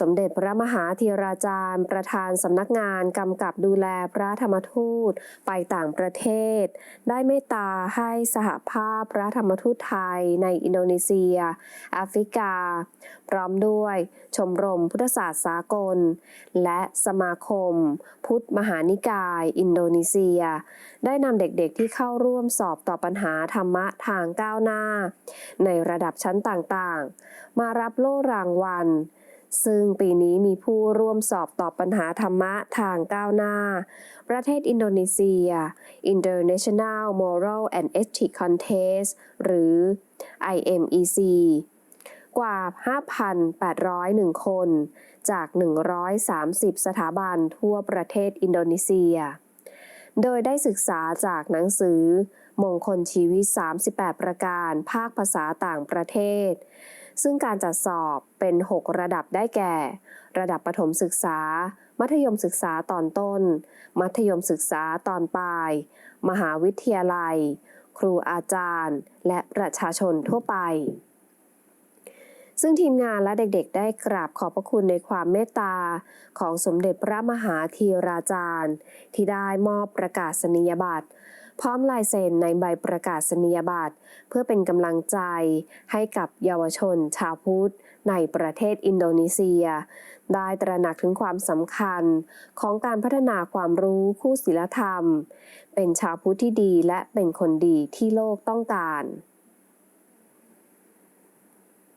สมเด็จพระมหาธีราจารย์ ประธานสำนักงานกำกับดูแลพระธรรมทูตไปต่างประเทศ ได้เมตตาให้สหภาพพระธรรมทูตไทยในอินโดนีเซีย แอฟริกา พร้อมด้วยชมรมพุทธศาสตร์สากล และสมาคม พุทธมหานิกายอินโดนีเซีย ได้นำเด็กๆที่เข้าร่วมสอบต่อปัญหาธรรมะทางก้าวหน้า ในระดับชั้นต่างๆ มารับโล่รางวัล ซึ่งปีนี้มีผู้ร่วมสอบตอบปัญหาธรรมะทางก้าวหน้า ประเทศอินโดนีเซีย International Moral and Ethics Contest หรือ IMEC กว่า 5,801 คน จาก 130 สถาบันทั่วประเทศอินโดนีเซีย โดยได้ศึกษาจากหนังสือ มงคลชีวิต 38 ประการ ภาคภาษาต่างประเทศ ซึ่งการจัดสอบเป็น 6 ระดับได้แก่ ระดับประถมศึกษา มัธยมศึกษาตอนต้น มัธยมศึกษาตอนปลาย มหาวิทยาลัย ครูอาจารย์ และประชาชนทั่วไป ซึ่งทีมงานและเด็กๆ ได้กราบขอบพระคุณในความเมตตา ของสมเด็จพระมหาธีราจารย์ ที่ได้มอบประกาศนียบัตร พร้อมลายเซ็นในใบประกาศนียบัตรเพื่อเป็นกำลังใจให้กับเยาวชนชาวพุทธในประเทศอินโดนีเซีย ได้ตระหนักถึงความสำคัญของการพัฒนาความรู้คู่ศีลธรรม เป็นชาวพุทธที่ดีและเป็นคนดีที่โลกต้องการ